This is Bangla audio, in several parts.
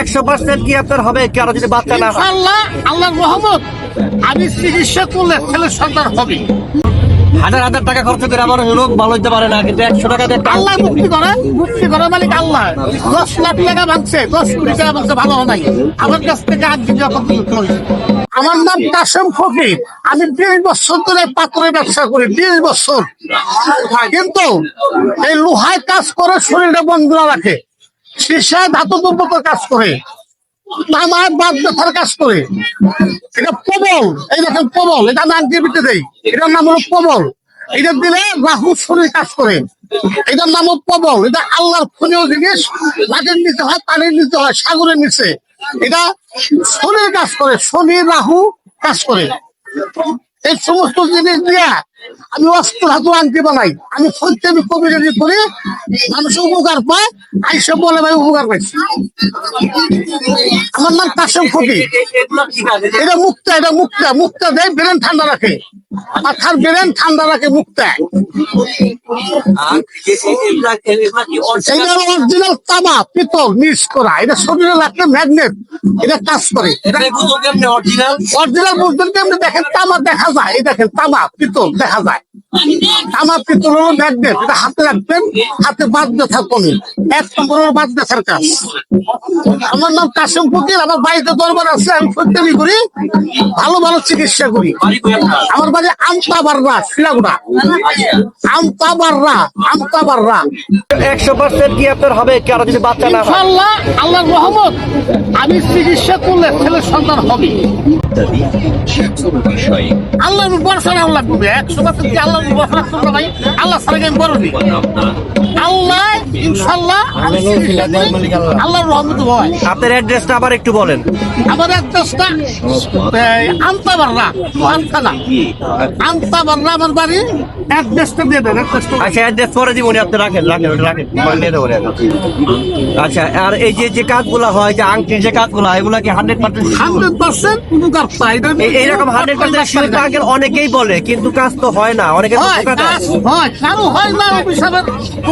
একশো পার্সেন্ট কি আপনার হবে? কারও যদি বাচ্চা না আল্লাহর রহমত আমি চিকিৎসা করলে ছেলে সন্তান হবে। হাজার হাজার টাকা খরচ করে আমার রোগ ভালো পারে না কিন্তু একশো টাকা দিয়ে আল্লাহ মুক্তি করে মুক্তি করে মালিক আল্লাহ। দশ লাখ টাকা ভাঙছে দশ কোটি টাকা ভাঙছে ভালো হয় নাই। আমার কাছ থেকে আজ যখন আমার নাম কাসেম ফকির। আমি বিশ বছর ধরে পাথরের ব্যবসা করি বিশ বছর। কিন্তু এই লোহায় কাজ করে শরীরটা বন্ধ রাখে। সীসায় ধাতু দ্রব্যতার কাজ করে। বাদ কাজ করে, এটা প্রবল প্রবল, এটা দেই, এটার নাম প্রবল। দিলে শরীর কাজ করে। প্রবল, এটা আল্লাহর খনীয় জিনিস, মাটির নিচে হয়, পানির নিচে হয়, সাগরের নিচে। এটা শনির কাজ করে, শনি, রাহু কাজ করে। এই সমস্ত জিনিস দিয়া আমি অস্ত্র ধাতু আনতে বানাই আমি সত্যি আমি কবিরাজি করি মানুষ উপকার পায় আইসব বলে ভাই উপকার পাইছি আমার নাম কাশেম ফকির এটা মুক্তা এটা মুক্তা মুক্তা দেয় ব্রেন ঠান্ডা রাখে। ব্রেন ঠান্ডা রাখে মুক্তা। এটা অরিজিনাল তামা পিতল মিক্স করা। এটা শরীরে রাখলে ম্যাগনেট এটা কাজ করে। অরিজিনাল বুঝবেন কেমনি? দেখেন তামা দেখা যায়। এই দেখেন তামা পিতল দেখা যায় হলো ম্যাগনেট এটা হাতে রাখবেন হাতে কমে এক নম্বর আমার নাম কাশেম ফকির আমার বাড়িতে দরবার আছে আমি করি ভালো ভালো চিকিৎসা করি। আমার বাড়ি আমতা বাররা শিলাগুড়া। আমতা বাররা আমতা বাররা একশো পার্সেন্ট কি আপনার হবে? কারও যদি বাচ্চা না হয়? ইনশাআল্লাহ আল্লাহর রহমত আমি চিকিৎসা করলে ছেলে সন্তান হবে। আল্লাহর বর্ষা আল্লাহ করবে একশো বছর কি আল্লাহর তোমরা ভাই। আল্লাহ ছাড়া আমি বড় আল্লাহ ইনশাআল্লাহ আমি আল্লাহর রহমত হয়। আপনার অ্যাড্রেসটা আবার একটু বলেন। আমার অ্যাড্রেসটা আমতা বাররা আমতানা আমতা বাররা আমার বাড়ি অ্যাড্রেসটা দিয়ে দেন আচ্ছা অ্যাড্রেস পরে দিব আপনি রাখেন রাখেন রাখেন। দেবো আচ্ছা আর এই যে যে কাজগুলো হয় যে আংটির যে কাজগুলো হয়, এগুলা কি হান্ড্রেড পার্সেন্ট হান্ড্রেড পার্সেন্ট উপকার পাই এইরকম হান্ড্রেড পার্সেন্ট আগে অনেকেই বলে কিন্তু কাজ তো হয় না অনেকে হয় হয় কারও হয় না অভিশাপের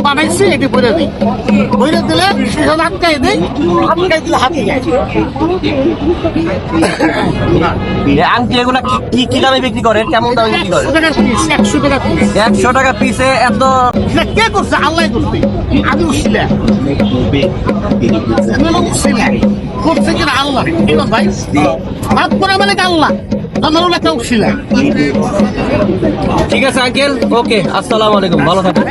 বানাইছি এটি বলে দিই বইলে দিলে সেখানে আটকাই দিই আটকাই দিলে হাতে যায় আংটি এগুলা কি- কি কি দামে বিক্রি করেন কেমন দামে বিক্রি করেন একশো টাকা পিস একশো টাকা পিস একশো টাকা পিসে এত কে করছে? আল্লাহ করছে। আমি উঠছিলাম করছে কিনা আল্লাহ। ঠিক আছে ভাই? ভাত করে মানে আল্লাহ? ঠিক আছে আঙ্কেল। ওকে আসসালামু আলাইকুম। ভালো থাকেন